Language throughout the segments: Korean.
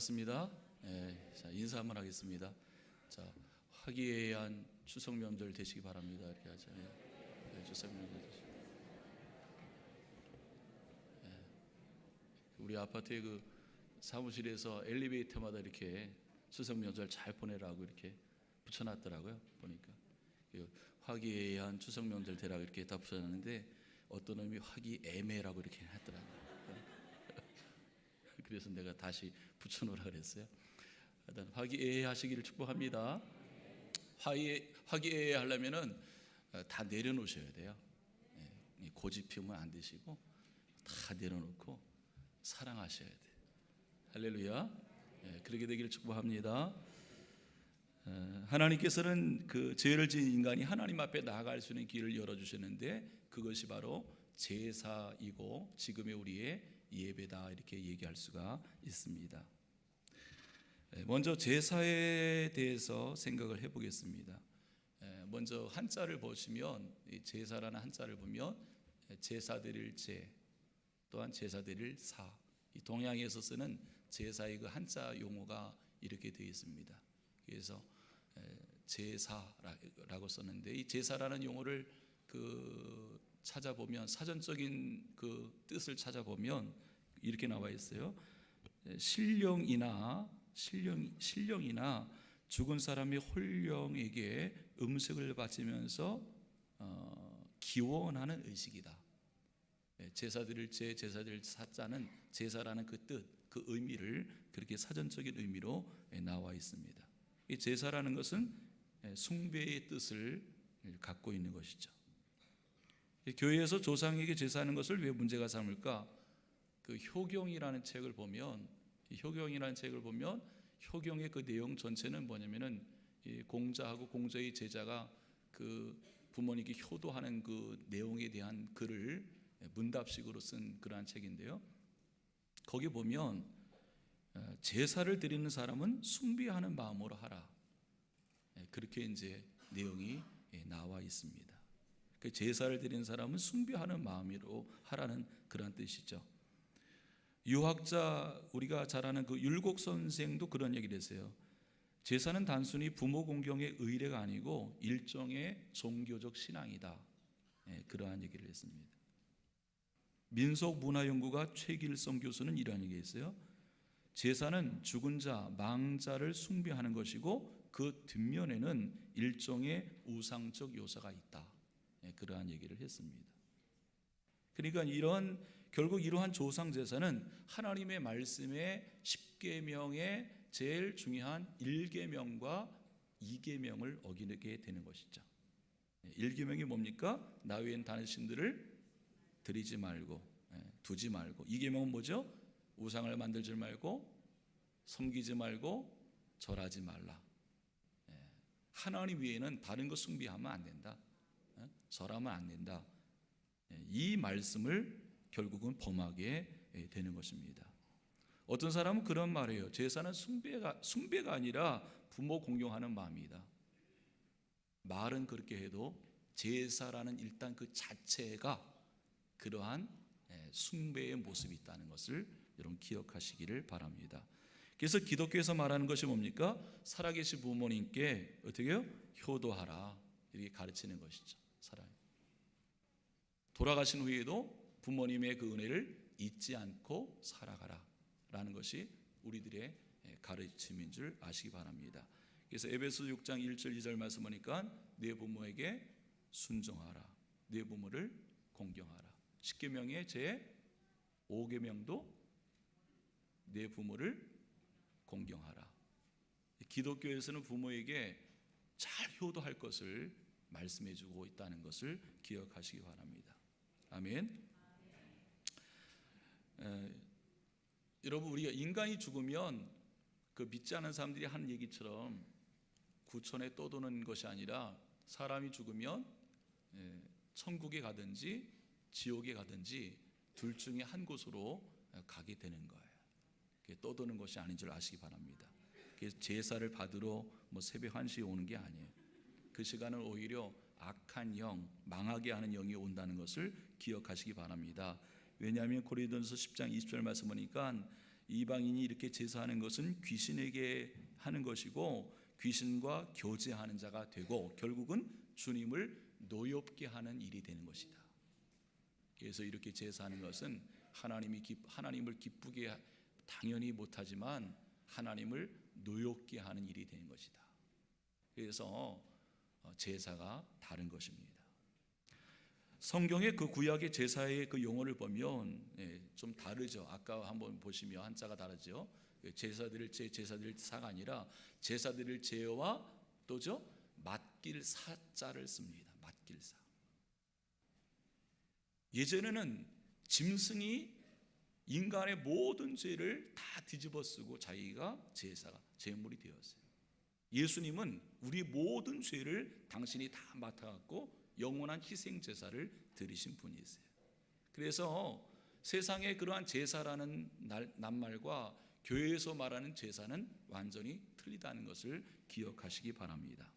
반갑습니다. 예, 자, 인사 한번 하겠습니다. 자, 화기애애한 추석 명절 되시기 바랍니다. 이렇게 하잖아요. 예, 추석 명절 되시기. 예, 우리 아파트의 그 사무실에서 엘리베이터마다 이렇게 추석 명절 잘 보내라고 이렇게 붙여놨더라고요. 보니까 그 화기애애한 추석 명절 되라고 이렇게 다 붙여놨는데 어떤 놈이 화기애매라고 이렇게 했더라고요. 그래서 내가 다시 붙여놓으라 그랬어요. 하여튼 화기애애하시기를 축복합니다. 화기 화기애애 하려면은 어, 다 내려놓으셔야 돼요. 예, 이 고집 피우면 안 되시고 다 내려놓고 사랑하셔야 돼. 할렐루야. 예, 그렇게 되기를 축복합니다. 어, 하나님께서는 그 죄를 지은 인간이 하나님 앞에 나아갈 수 있는 길을 열어 주셨는데 그것이 바로 제사이고 지금의 우리의 예배다 이렇게 얘기할 수가 있습니다. 예, 먼저 제사에 대해서 생각을 해보겠습니다. 예, 먼저 한자를 보시면 이 제사라는 한자를 보면 제사 드릴 제 또한 제사 드릴 사. 이 동양에서 쓰는 제사의 그 한자 용어가 이렇게 되어 있습니다. 그래서 에, 제사라고 썼는데 이 제사라는 용어를 그 찾아보면 사전적인 그 뜻을 찾아보면 이렇게 나와 있어요. 에, 신령이나 신령 신령이나 죽은 사람의 홀령에게 음식을 바치면서 어, 기원하는 의식이다. 예, 제사 드릴 제 제사 드릴 사자는 제사라는 그 뜻, 그 의미를 그렇게 사전적인 의미로 예, 나와 있습니다. 이 제사라는 것은 예, 숭배의 뜻을 갖고 있는 것이죠. 이 교회에서 조상에게 제사하는 것을 왜 문제가 삼을까? 그 효경이라는 책을 보면 이 효경이라는 책을 보면 효경의 그 내용 전체는 뭐냐면은 이 공자하고 공자의 제자가 그 부모님께 효도하는 그 내용에 대한 글을 문답식으로 쓴 그러한 책인데요. 거기 보면 어, 제사를 드리는 사람은 숭배하는 마음으로 하라. 예, 그렇게 이제 내용이 예, 나와 있습니다. 그 제사를 드리는 사람은 숭배하는 마음으로 하라는 그러한 뜻이죠. 유학자 우리가 잘 아는 그 율곡 선생도 그런 얘기를 했어요. 제사는 단순히 부모 공경의 의례가 아니고 일종의 종교적 신앙이다. 예, 그러한 얘기를 했습니다. 민속문화연구가 최길성 교수는 이러한 얘기 했어요. 제사는 죽은 자, 망자를 숭배하는 것이고 그 뒷면에는 일종의 우상적 요소가 있다. 예, 그러한 얘기를 했습니다. 그러니까 이런 결국 이러한 조상 제사는 하나님의 말씀의 10계명의 제일 중요한 1계명과 2계명을 어기게 되는 것이죠. 1계명이 뭡니까? 나 외엔 다른 신들을 드리지 말고 예, 두지 말고 2계명은 뭐죠? 우상을 만들지 말고 섬기지 말고 절하지 말라. 예, 하나님 외에는 다른 것 숭배하면 안 된다. 예, 절하면 안 된다. 이 말씀을 결국은 범하게 되는 것입니다. 어떤 사람은 그런 말이에요. 제사는 숭배가 숭배가 아니라 부모 공경하는 마음이다. 말은 그렇게 해도 제사라는 일단 그 자체가 그러한 숭배의 모습이 있다는 것을 여러분 기억하시기를 바랍니다. 그래서 기독교에서 말하는 것이 뭡니까? 살아계신 부모님께 어떻게 요? 효도하라 이렇게 가르치는 것이죠. 살아. 돌아가신 후에도 부모님의 그 은혜를 잊지 않고 살아가라 라는 것이 우리들의 가르침인 줄 아시기 바랍니다. 그래서 에베소 6장 1절 2절 말씀 보니까 내 부모에게 순종하라. 내 부모를 공경하라. 10계명의 제 5계명도 내 부모를 공경하라. 기독교에서는 부모에게 잘 효도할 것을 말씀해 주고 있다는 것을 기억하시기 바랍니다. 아멘. 에, 여러분 우리가 인간이 죽으면 그 믿지 않은 사람들이 하는 얘기처럼 구천에 떠도는 것이 아니라 사람이 죽으면 에, 천국에 가든지 지옥에 가든지 둘 중에 한 곳으로 가게 되는 거예요. 떠도는 것이 아닌 줄 아시기 바랍니다. 제사를 받으러 뭐 새벽 1시에 오는 게 아니에요. 그 시간은 오히려 악한 영, 망하게 하는 영이 온다는 것을 기억하시기 바랍니다. 왜냐하면 고린도전서 10장 20절 말씀 보니까 이방인이 이렇게 제사하는 것은 귀신에게 하는 것이고 귀신과 교제하는 자가 되고 결국은 주님을 노엽게 하는 일이 되는 것이다. 그래서 이렇게 제사하는 것은 하나님이 기, 하나님을 기쁘게 하- 당연히 못하지만 하나님을 노엽게 하는 일이 되는 것이다. 그래서 어, 제사가 다른 것입니다. 성경의 그 구약의 제사의 그 용어를 보면 예, 좀 다르죠. 아까 한번 보시면 한자가 다르죠. 그 제사 드릴 제 제사 드릴 사가 아니라 제사 드릴 제와 또죠 맡길 사자를 씁니다. 맡길 사. 예전에는 짐승이 인간의 모든 죄를 다 뒤집어쓰고 자기가 제사가 제물이 되었어요. 예수님은 우리 모든 죄를 당신이 다 맡아갖고 영원한 희생 제사를 드리신 분이세요. 그래서 세상의 그러한 제사라는 날, 낱말과 교회에서 말하는 제사는 완전히 틀리다는 것을 기억하시기 바랍니다.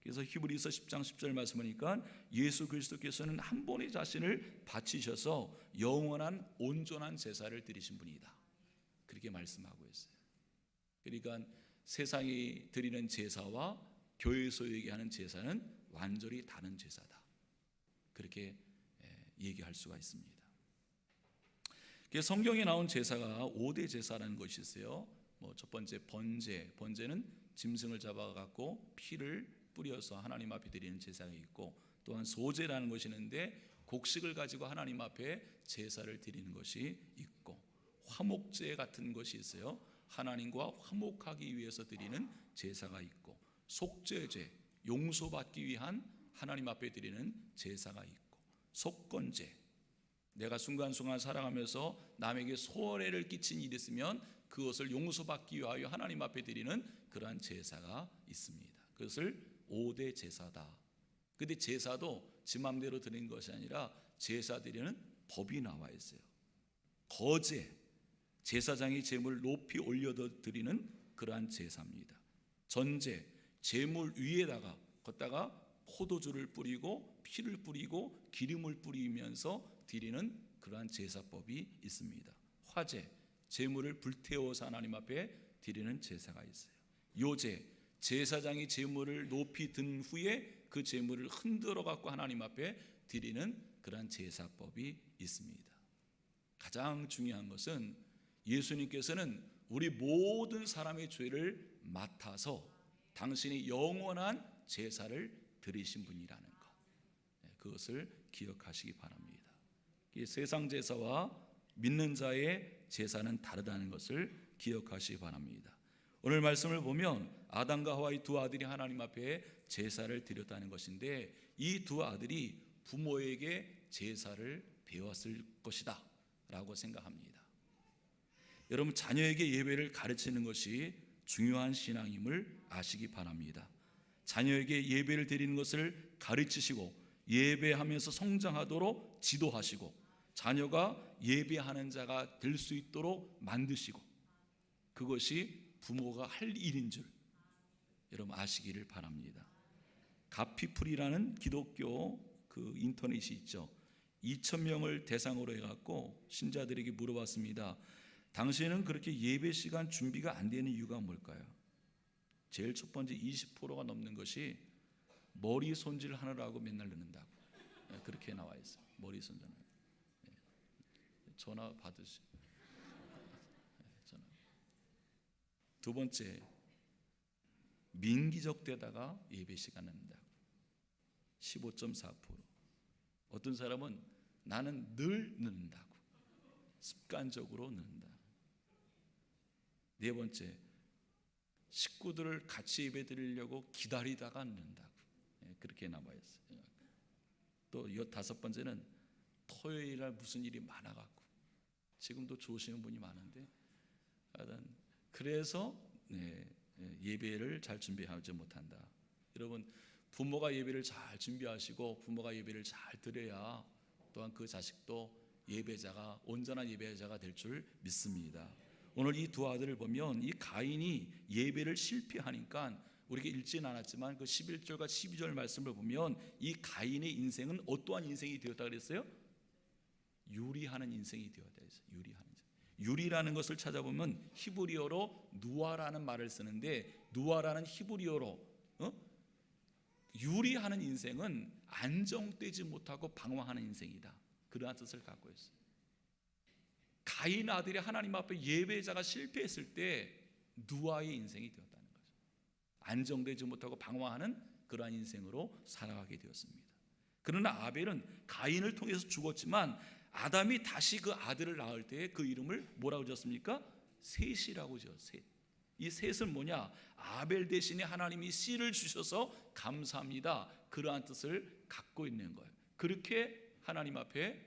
그래서 히브리서 10장 10절 말씀하니까 예수 그리스도께서는 한 번의 자신을 바치셔서 영원한 온전한 제사를 드리신 분이다. 그렇게 말씀하고 있어요. 그러니까 세상이 드리는 제사와 교회에서 얘기하는 제사는 완전히 다른 제사다. 그렇게 예, 얘기할 수가 있습니다. 성경에 나온 제사가 5대 제사라는 것이 있어요. 뭐 첫 번째 번제, 번제는 짐승을 잡아 갖고 피를 뿌려서 하나님 앞에 드리는 제사가 있고 또한 소제라는 것이 있는데 곡식을 가지고 하나님 앞에 제사를 드리는 것이 있고 화목제 같은 것이 있어요. 하나님과 화목하기 위해서 드리는 제사가 있고 속죄제, 용서받기 위한 하나님 앞에 드리는 제사가 있고 속건제, 내가 순간순간 살아가면서 남에게 소원해를 끼친 일이 있으면 그것을 용서받기 위하여 하나님 앞에 드리는 그러한 제사가 있습니다. 그것을 5대 제사다. 근데 제사도 지 맘대로 드리는 것이 아니라 제사 드리는 법이 나와 있어요. 거제, 제사장이 제물 높이 올려 드리는 그러한 제사입니다. 전제, 제물 위에다가 걷다가 포도주를 뿌리고 피를 뿌리고 기름을 뿌리면서 드리는 그러한 제사법이 있습니다. 화제, 제물을 불태워서 하나님 앞에 드리는 제사가 있어요. 요제, 제사장이 제물을 높이 든 후에 그 제물을 흔들어 갖고 하나님 앞에 드리는 그러한 제사법이 있습니다. 가장 중요한 것은 예수님께서는 우리 모든 사람의 죄를 맡아서 당신이 영원한 제사를 드리신 분이라는 것. 네, 그것을 기억하시기 바랍니다. 이 세상 제사와 믿는 자의 제사는 다르다는 것을 기억하시기 바랍니다. 오늘 말씀을 보면 아담과 하와의 두 아들이 하나님 앞에 제사를 드렸다는 것인데 이 두 아들이 부모에게 제사를 배웠을 것이다 라고 생각합니다. 여러분 자녀에게 예배를 가르치는 것이 중요한 신앙임을 아시기 바랍니다. 자녀에게 예배를 드리는 것을 가르치시고 예배하면서 성장하도록 지도하시고 자녀가 예배하는 자가 될 수 있도록 만드시고 그것이 부모가 할 일인 줄 여러분 아시기를 바랍니다. 가피풀이라는 기독교 그 인터넷이 있죠. 2천 명을 대상으로 해갖고 신자들에게 물어봤습니다. 당신은 그렇게 예배 시간 준비가 안 되는 이유가 뭘까요? 제일 첫 번째 20%가 넘는 것이 머리 손질 하느라고 맨날 늦는다고 예, 그렇게 나와 있어. 요 머리 손질. 예. 전화 받으시. 예, 전화. 두 번째 민기적 되다가 예배 시간 늦는다고. 15.4%. 어떤 사람은 나는 늘 늦는다고. 습관적으로 늦는다. 네 번째 식구들을 같이 예배 드리려고 기다리다가 늦는다고. 예, 그렇게 남아 있어요. 또 다섯 번째는 토요일 날 무슨 일이 많아 갖고 지금도 좋으시는 분이 많은데 그래서 네, 예, 예배를 잘 준비하지 못한다. 여러분 부모가 예배를 잘 준비하시고 부모가 예배를 잘 드려야 또한 그 자식도 예배자가 온전한 예배자가 될 줄 믿습니다. 오늘 이 두 아들을 보면 이 가인이 예배를 실패하니까 우리가 읽지는 않았지만 그 11절과 12절 말씀을 보면 이 가인의 인생은 어떠한 인생이 되었다 그랬어요? 유리하는 인생이 되었다 했어요. 유리하는 인생. 유리라는 것을 찾아보면 히브리어로 누아라는 말을 쓰는데 누아라는 히브리어로 어? 유리하는 인생은 안정되지 못하고 방황하는 인생이다. 그러한 뜻을 갖고 있어요. 가인 아들이 하나님 앞에 예배자가 실패했을 때 누아의 인생이 되었다는 거죠. 안정되지 못하고 방황하는 그러한 인생으로 살아가게 되었습니다. 그러나 아벨은 가인을 통해서 죽었지만 아담이 다시 그 아들을 낳을 때그 이름을 뭐라고 지었습니까? 셋이라고 지었어요. 셋. 이 셋은 뭐냐? 아벨 대신에 하나님이 씨를 주셔서 감사합니다. 그러한 뜻을 갖고 있는 거예요. 그렇게 하나님 앞에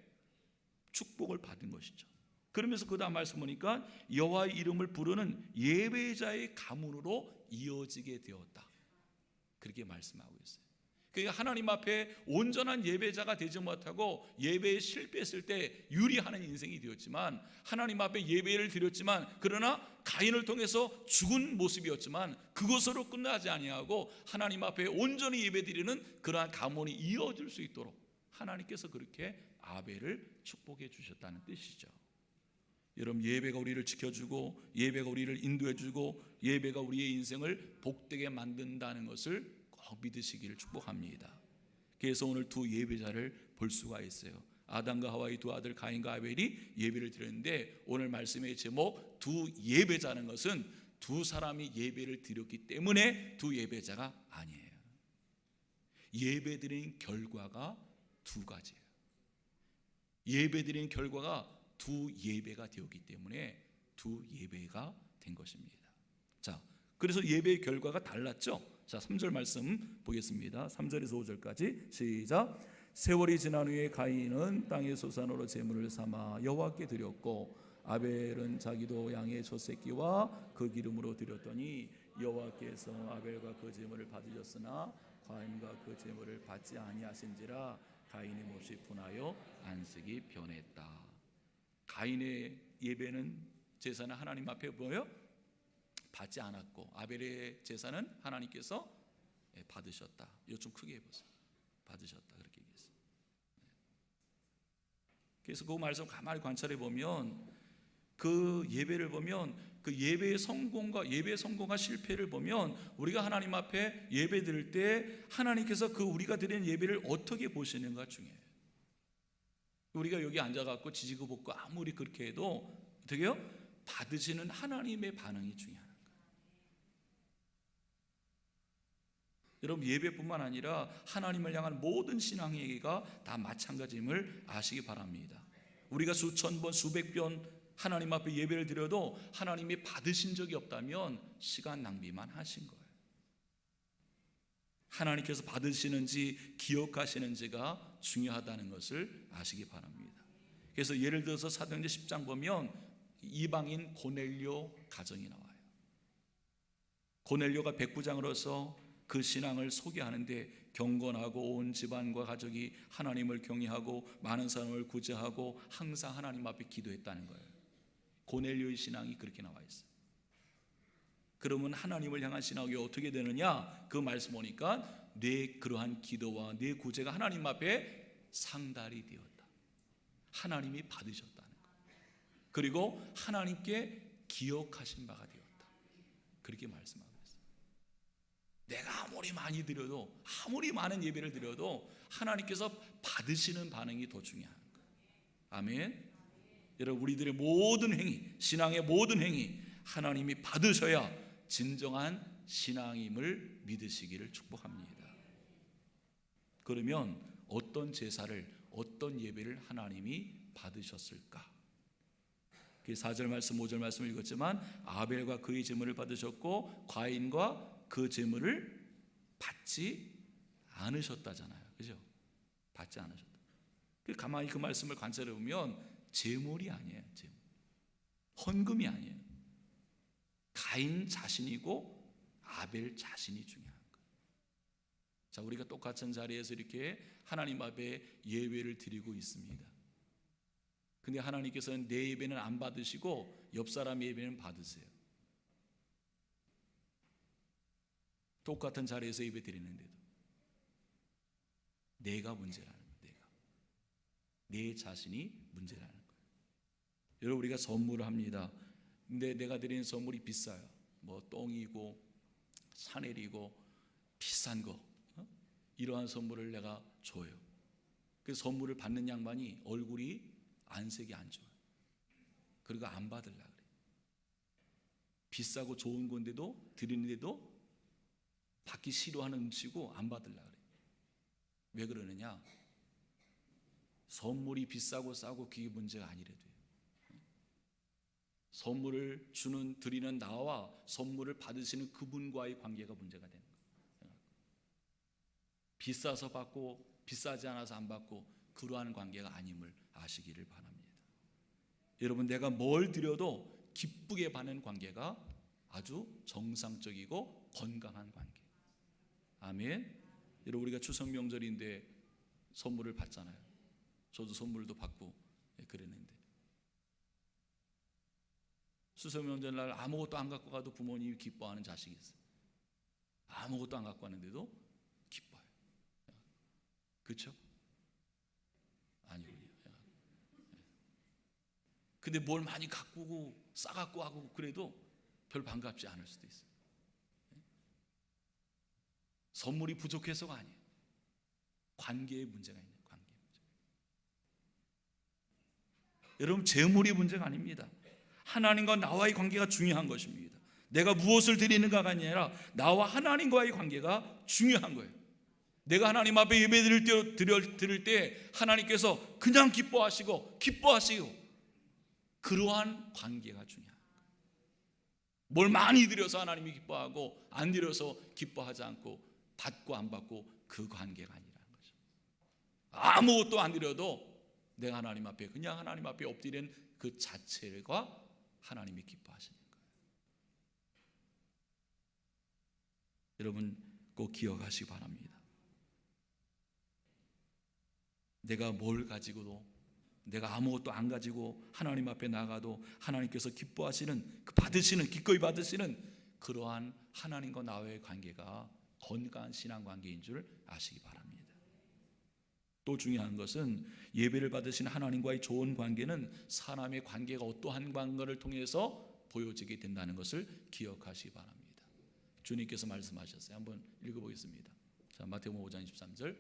축복을 받은 것이죠. 그러면서 그 다음 말씀 보니까 여호와의 이름을 부르는 예배자의 가문으로 이어지게 되었다. 그렇게 말씀하고 있어요. 그러니까 하나님 앞에 온전한 예배자가 되지 못하고 예배에 실패했을 때 유리하는 인생이 되었지만 하나님 앞에 예배를 드렸지만 그러나 가인을 통해서 죽은 모습이었지만 그것으로 끝나지 아니하고 하나님 앞에 온전히 예배드리는 그러한 가문이 이어질 수 있도록 하나님께서 그렇게 아벨을 축복해 주셨다는 뜻이죠. 여러분 예배가 우리를 지켜주고 예배가 우리를 인도해주고 예배가 우리의 인생을 복되게 만든다는 것을 꼭 믿으시기를 축복합니다. 그래서 오늘 두 예배자를 볼 수가 있어요. 아담과 하와의 두 아들 가인과 아벨이 예배를 드렸는데 오늘 말씀의 제목 두 예배자는 것은 두 사람이 예배를 드렸기 때문에 두 예배자가 아니에요. 예배 드린 결과가 두 가지예요. 예배 드린 결과가 두 예배가 되었기 때문에 두 예배가 된 것입니다. 자, 그래서 예배의 결과가 달랐죠. 자, 3절 말씀 보겠습니다. 3절에서 5절까지 시작. 세월이 지난 후에 가인은 땅의 소산으로 제물을 삼아 여호와께 드렸고 아벨은 자기도 양의 젖새끼와 그 기름으로 드렸더니 여호와께서 아벨과 그 제물을 받으셨으나 가인과 그 제물을 받지 아니하신지라 가인의 몹시 분하여 안식이 변했다. 가인의 예배는 제사는 하나님 앞에 뭐요? 받지 않았고 아벨의 제사는 하나님께서 예, 받으셨다. 이거 좀 크게 해보세요. 받으셨다 그렇게 얘기했어요. 네. 그래서 그 말씀 가만히 관찰해 보면 그 예배를 보면 그 예배의 성공과 예배 성공과 실패를 보면 우리가 하나님 앞에 예배 드릴 때 하나님께서 그 우리가 드리는 예배를 어떻게 보시는가 중요해요. 우리가 여기 앉아갖고 지지고 볶고 아무리 그렇게 해도 어떻게 요? 받으시는 하나님의 반응이 중요한 거예요. 여러분 예배뿐만 아니라 하나님을 향한 모든 신앙행위가 다 마찬가지임을 아시기 바랍니다. 우리가 수천 번, 수백 번 하나님 앞에 예배를 드려도 하나님이 받으신 적이 없다면 시간 낭비만 하신 거예요. 하나님께서 받으시는지 기억하시는지가 중요하다는 것을 아시기 바랍니다. 그래서 예를 들어서 사도행전 10장 보면 이방인 고넬료 가정이 나와요. 고넬료가 백부장으로서 그 신앙을 소개하는데 경건하고 온 집안과 가족이 하나님을 경외하고 많은 사람을 구제하고 항상 하나님 앞에 기도했다는 거예요. 고넬료의 신앙이 그렇게 나와 있어요. 그러면 하나님을 향한 신앙이 어떻게 되느냐? 그 말씀 보니까 내 그러한 기도와 내 구제가 하나님 앞에 상달이 되었다. 하나님이 받으셨다는 것. 그리고 하나님께 기억하신 바가 되었다. 그렇게 말씀하고 있어요. 내가 아무리 많이 드려도 아무리 많은 예배를 드려도 하나님께서 받으시는 반응이 더 중요한 거예요. 아멘. 여러분 우리들의 모든 행위, 신앙의 모든 행위 하나님이 받으셔야 진정한 신앙임을 믿으시기를 축복합니다. 그러면 어떤 제사를 어떤 예배를 하나님이 받으셨을까? 그 4절 말씀, 5절 말씀을 읽었지만 아벨과 그의 제물을 받으셨고 과인과 그 제물을 받지 않으셨다잖아요. 그죠? 받지 않으셨다. 그 가만히 그 말씀을 관찰해 보면 제물이 아니에요. 제물. 헌금이 아니에요. 가인 자신이고 아벨 자신이 중요한 거예요. 자, 우리가 똑같은 자리에서 이렇게 하나님 앞에 예배를 드리고 있습니다. 근데 하나님께서는 내 예배는 안 받으시고 옆 사람 예배는 받으세요. 똑같은 자리에서 예배 드리는데도 내가 문제라는 거예요. 내가 내 자신이 문제라는 거예요. 여러분 우리가 선물을 합니다. 근데 내가 드리는 선물이 비싸요. 뭐 똥이고 샤넬이고 비싼 거 어? 이러한 선물을 내가 줘요. 그 선물을 받는 양반이 얼굴이 안색이 안 좋아. 그리고 안 받을라 그래. 비싸고 좋은 건데도 드리는데도 받기 싫어하는 음치고 안 받을라 그래. 왜 그러느냐? 선물이 비싸고 싸고 그게 문제가 아니래도요. 선물을 주는 드리는 나와 선물을 받으시는 그분과의 관계가 문제가 거예요. 비싸서 받고 비싸지 않아서 안 받고 그러한 관계가 아님을 아시기를 바랍니다. 여러분 내가 뭘 드려도 기쁘게 받는 관계가 아주 정상적이고 건강한 관계. 아멘. 여러분 우리가 추석 명절인데 선물을 받잖아요. 저도 선물도 받고 예, 그랬는데 추석 명절 날 아무것도 안 갖고 가도 부모님이 기뻐하는 자식이 있어요. 아무것도 안 갖고 기뻐요. 그렇죠? 아니군요. 근데 뭘 많이 가꾸고 싸갖고 하고 그래도 별 반갑지 않을 수도 있어요. 선물이 부족해서가 아니에요. 관계에 문제가 있는 관계 문제. 여러분 재물이 문제가 아닙니다. 하나님과 나와의 관계가 중요한 것입니다. 내가 무엇을 드리는가가 아니라 나와 하나님과의 관계가 중요한 거예요. 내가 하나님 앞에 예배 드릴 때, 드릴, 드릴 때 하나님께서 그냥 기뻐하시고 기뻐하시고 그러한 관계가 거예요. 뭘 많이 드려서 하나님이 기뻐하고 안 드려서 기뻐하지 않고 받고 안 받고 그 관계가 아니라는 거죠. 아무것도 안 드려도 내가 하나님 앞에 그냥 하나님 앞에 엎드리는 그 자체가 하나님이 기뻐하시는 거예요. 여러분 꼭 기억하시기 바랍니다. 내가 뭘 가지고도 내가 아무것도 안 가지고 하나님 앞에 나가도 하나님께서 기뻐하시는 그 받으시는 기꺼이 받으시는 그러한 하나님과 나와의 관계가 건강한 신앙 관계인 줄 아시기 바랍니다. 또 중요한 것은 예배를 받으신 하나님과의 좋은 관계는 사람의 관계가 어떠한 관계를 통해서 보여지게 된다는 것을 기억하시기 바랍니다. 주님께서 말씀하셨어요. 한번 읽어보겠습니다. 자, 마태복음 5장 23절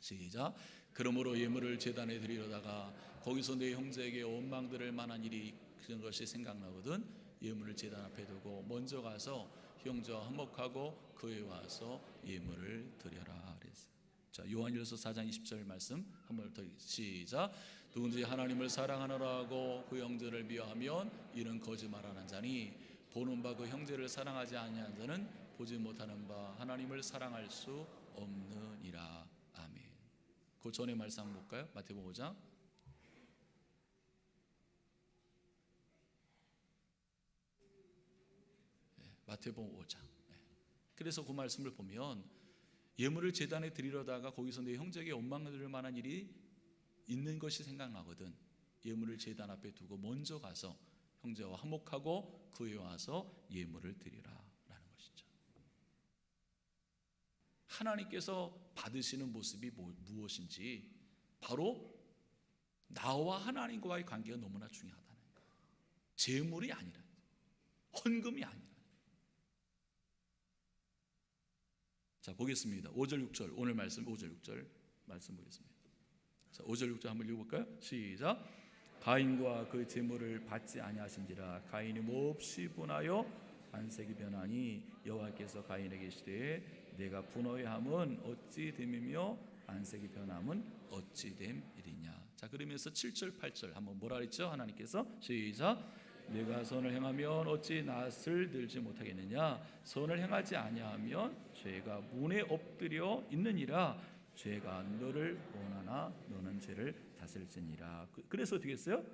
시작. 그러므로 예물을 제단에 드리려다가 거기서 내 형제에게 원망들을 만한 일이 그런 것이 생각나거든 예물을 제단 앞에 두고 먼저 가서 형제와 화목하고 그에 와서 예물을 드려라 그랬어요. 자 요한일서 4장 20절 말씀 한번 더 시작. 누군지 하나님을 사랑하노라 하고 그 형제를 미워하면 이는 거짓말하는 자니 보는 바 그 형제를 사랑하지 아니한 자는 보지 못하는 바 하나님을 사랑할 수 없느니라. 그 전에 말씀 한번 볼까요? 마태복음 5장 마태복음 5장. 네. 그래서 그 말씀을 보면 예물을 제단에 드리려다가 거기서 내 형제에게 원망을 들 만한 일이 있는 것이 생각나거든. 예물을 제단 앞에 두고 먼저 가서 형제와 화목하고 그에 와서 예물을 드리라라는 것이죠. 하나님께서 받으시는 모습이 뭐, 무엇인지 바로 나와 하나님과의 관계가 너무나 중요하다는 거예요. 재물이 아니라 헌금이 아니라 자 보겠습니다. 5절 6절 오늘 말씀 5절 6절 말씀 보겠습니다. 자 5절 6절 한번 읽어볼까요? 시작. 가인과 그 제물을 받지 아니하신지라 가인이 몹시 분하여 안색이 변하니 여호와께서 가인에게 이르시되 내가 분노함은 어찌 됨이며 안색이 변함은 어찌 됨이리냐. 자 그러면서 7절 8절 한번 뭐라 그랬죠? 하나님께서 시작. 내가 선을 행하면 어찌 낯을 들지 못하겠느냐 선을 행하지 아니하면 죄가 문에 엎드려 있느니라 죄가 너를 원하나 너는 죄를 다스릴지니라 그- 그래서 어떻게 했어요?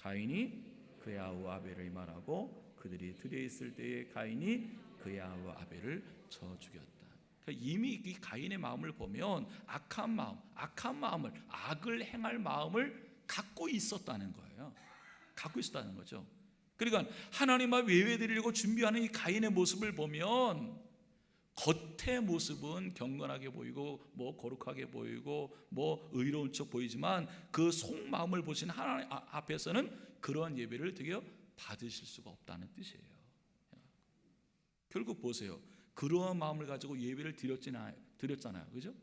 가인이 그의 아우 아벨을 말하고 그들이 들여 있을 때에 가인이 그의 아우 아벨을 쳐 죽였다 이미 이 가인의 마음을 보면 악한 마음 악한 마음을 악을 행할 마음을 갖고 있었다는 거예요 갖고 있었다는 거죠 그러니까 하나님 앞 예배 드리려고 준비하는 이 가인의 모습을 보면 겉의 모습은 경건하게 보이고 뭐 거룩하게 보이고 뭐 의로운 척 보이지만 그 속마음을 보신 하나님 아- 앞에서는 그러한 예배를 되게 받으실 수가 없다는 뜻이에요. 결국 보세요. 그러한 마음을 가지고 예배를 드렸잖아요. 드렸잖아요. 그죠?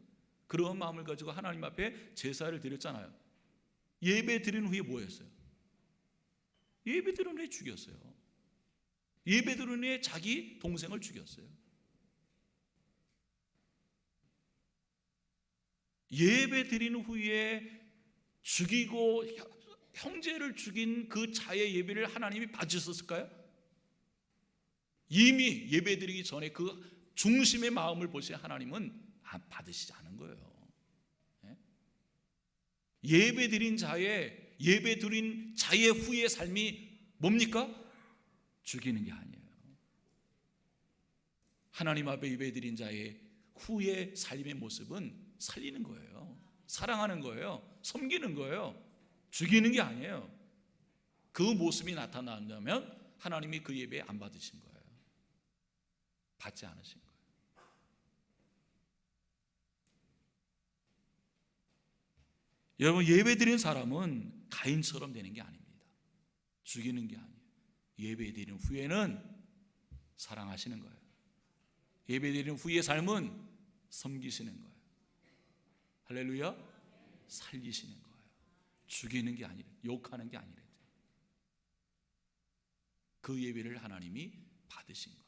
그러한 마음을 가지고 하나님 앞에 제사를 드렸잖아요. 예배 드린 후에 뭐였어요? 예배 드린 후에 죽였어요. 예배 드린 후에 자기 동생을 죽였어요. 예배 드린 후에 죽이고 형- 형제를 죽인 그 자의 예배를 하나님이 받으셨을까요? 이미 예배 드리기 전에 그 중심의 마음을 보신 하나님은 안 받으시지 않은 거예요. 예? 예배 드린 자의 예배 드린 자의 후의 삶이 뭡니까? 죽이는 게 아니에요. 하나님 앞에 예배 드린 자의 후의 삶의 모습은 살리는 거예요. 사랑하는 거예요. 섬기는 거예요. 죽이는 게 아니에요. 그 모습이 나타난다면 하나님이 그 예배 안 받으신 거예요. 받지 않으신 거예요. 여러분 예배 드린 사람은 가인처럼 되는 게 아닙니다. 죽이는 게 아니에요. 예배 드린 후에는 사랑하시는 거예요. 예배 드린 후의 삶은 섬기시는 거예요. 할렐루야. 살리시는 거예요. 죽이는 게 아니라 욕하는 게 아니라 그 예배를 하나님이 받으신 거예요.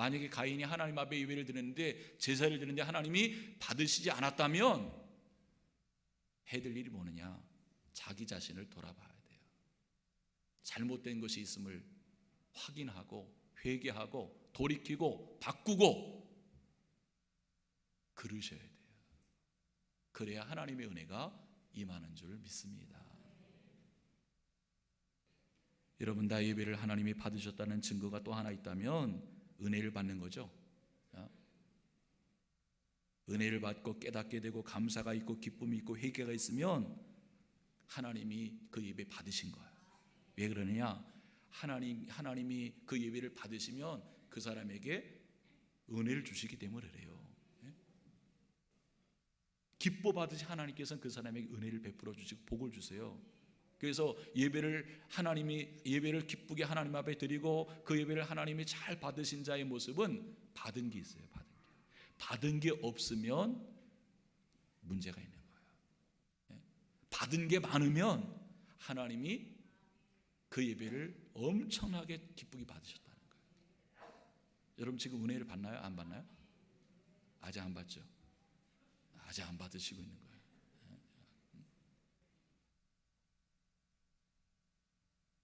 만약에 가인이 하나님 앞에 예배를 드렸는데 제사를 드렸는데 하나님이 받으시지 않았다면 될 일이 뭐느냐? 자기 자신을 돌아봐야 돼요. 잘못된 것이 있음을 확인하고 회개하고 돌이키고 바꾸고 그러셔야 돼요. 그래야 하나님의 은혜가 임하는 줄 믿습니다. 여러분 다 예배를 하나님이 받으셨다는 증거가 또 하나 있다면 은혜를 받는 거죠. 은혜를 받고 깨닫게 되고 감사가 있고 기쁨이 있고 회개가 있으면 하나님이 그 예배 받으신 거예요. 왜 그러느냐? 하나님 하나님이 그 예배를 받으시면 그 사람에게 은혜를 주시기 때문에 그래요. 예? 기뻐 받으시 하나님께서는 그 사람에게 은혜를 베풀어 주시고 복을 주세요. 그래서 예배를 하나님이 예배를 기쁘게 하나님 앞에 드리고 그 예배를 하나님이 잘 받으신 자의 모습은 받은 게 있어요. 받은 게. 받은 게 없으면 문제가 있는 거예요. 예? 받은 게 많으면 하나님이 그 예배를 엄청나게 기쁘게 받으셨다는 거예요. 여러분 지금 은혜를 받나요? 안 받나요? 아직 안 받죠. 아직 안 받으시고 있는 거예요.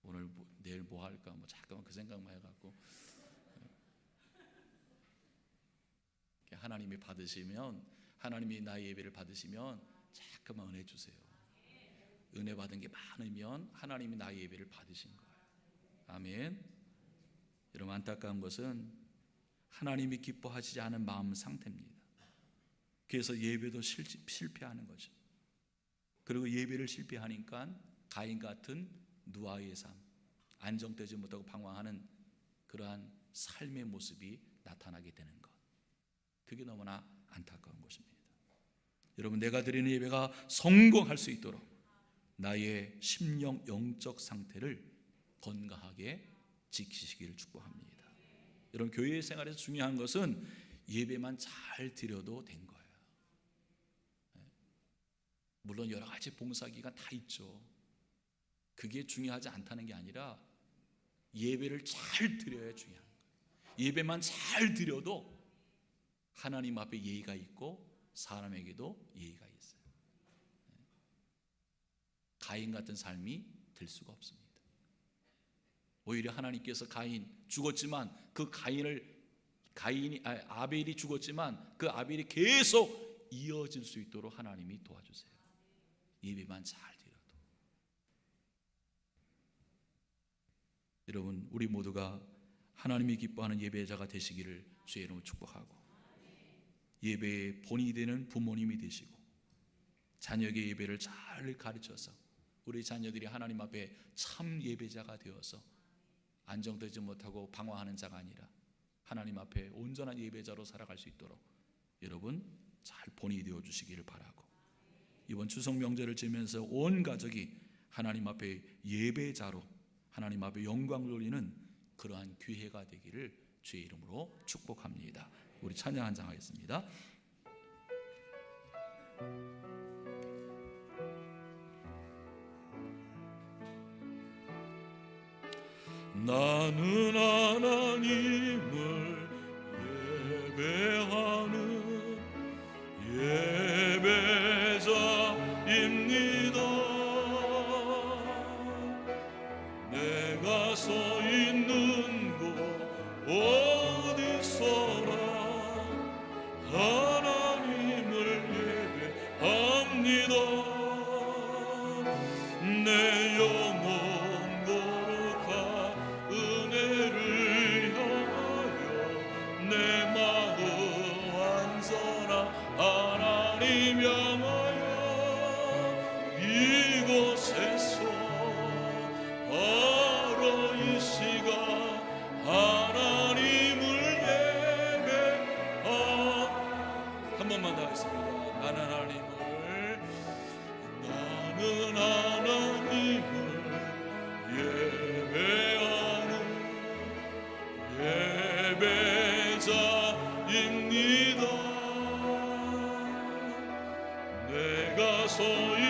오늘 뭐, 내일 뭐 할까 뭐 잠깐만 그 생각만 해갖고 하나님이 받으시면 하나님이 나의 예배를 받으시면 잠깐만 은혜 주세요. 은혜 받은 게 많으면 하나님이 나의 예배를 받으신 거예요. 아멘. 여러분 안타까운 것은 하나님이 기뻐하시지 않은 마음 상태입니다. 그래서 예배도 실, 실패하는 거죠. 그리고 예배를 실패하니까 가인 같은 누아의 삶, 안정되지 못하고 방황하는 그러한 삶의 모습이 나타나게 되는 것. 그게 너무나 안타까운 것입니다. 여러분, 내가 드리는 예배가 성공할 수 있도록 나의 심령 영적 상태를 건강하게 지키시기를 축복합니다. 여러분, 교회 생활에서 중요한 것은 예배만 잘 드려도 된 거예요. 물론 여러 가지 봉사기가 다 있죠. 그게 중요하지 않다는 게 아니라 예배를 잘 드려야 중요한 거예요. 예배만 잘 드려도 하나님 앞에 예의가 있고 사람에게도 예의가 있어요. 가인 같은 삶이 될 수가 없습니다. 오히려 하나님께서 가인 죽었지만 그 가인을 가인이 아, 아벨이 죽었지만 그 아벨이 계속 이어질 수 있도록 하나님이 도와주세요. 예배만 잘 여러분 우리 모두가 하나님이 기뻐하는 예배자가 되시기를 주의 이름으로 축복하고 예배의 본이 되는 부모님이 되시고 자녀에게 예배를 잘 가르쳐서 우리 자녀들이 하나님 앞에 참 예배자가 되어서 안정되지 못하고 방황하는 자가 아니라 하나님 앞에 온전한 예배자로 살아갈 수 있도록 여러분 잘 본이 되어 주시기를 바라고 이번 추석 명절을 지면서 온 가족이 하나님 앞에 예배자로 하나님 앞에 영광을 돌리는 그러한 기회가 되기를 주의 이름으로 축복합니다. 우리 찬양 한 장 하겠습니다. 나는 하나님을 예배하는 예. soy. soy